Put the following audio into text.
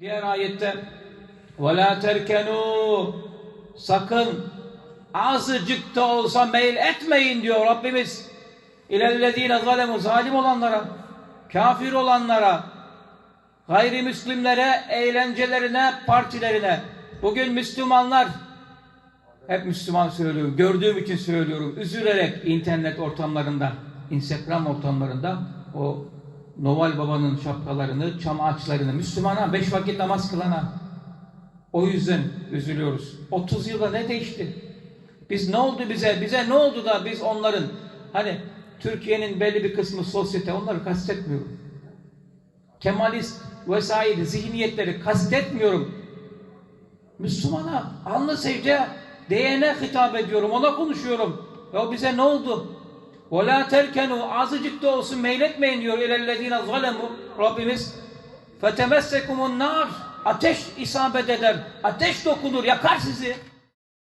Diğer ayette وَلَا تَرْكَنُوا Sakın azıcık da olsa meyil etmeyin diyor Rabbimiz. İlellezine zalemu zalim olanlara, kafir olanlara, gayrimüslimlere, eğlencelerine, partilerine. Bugün Müslümanlar, hep Müslüman söylüyorum, gördüğüm için söylüyorum, üzülerek internet ortamlarında, Instagram ortamlarında o Noel Baba'nın şapkalarını, çam ağaçlarını, Müslümana, beş vakit namaz kılana, o yüzden üzülüyoruz. 30 yılda ne değişti? Biz ne oldu bize? Bize ne oldu da biz onların hani Türkiye'nin belli bir kısmı sosyete onları kastetmiyorum. Kemalist vesaire zihniyetleri kastetmiyorum. Müslümana anlı secde değene hitap ediyorum. Ona konuşuyorum. Ya bize ne oldu? وَلَا تَرْكَنُوا Azıcık da olsun meyletmeyin diyor. اِلَى zalemu Rabbimiz. فَتَمَسَّكُمُ النَّارِ Ateş isabet eder. Ateş dokunur. Yakar sizi.